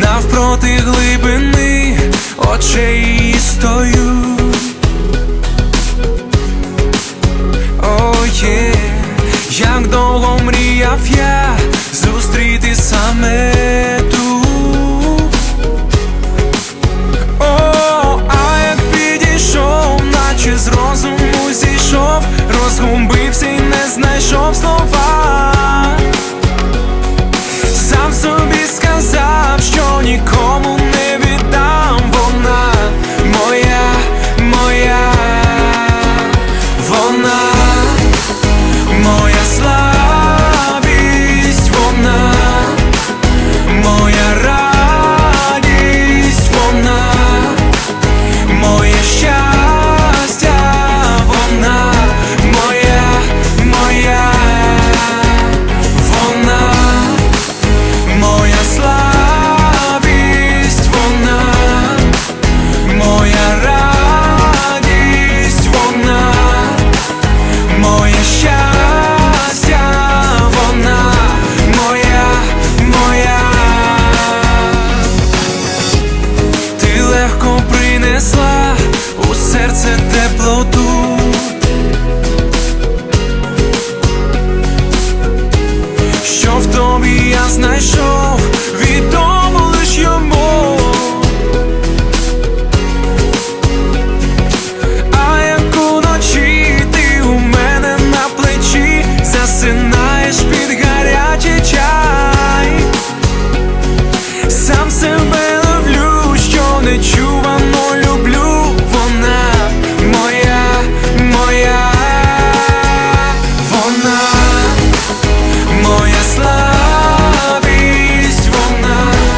доти глибини очей стою. О, є, як довго мріяв я зустріти саме ту. О, а як підійшов, наче з van принесла у серце теплоту. Що в тобі я знайшов? Відомо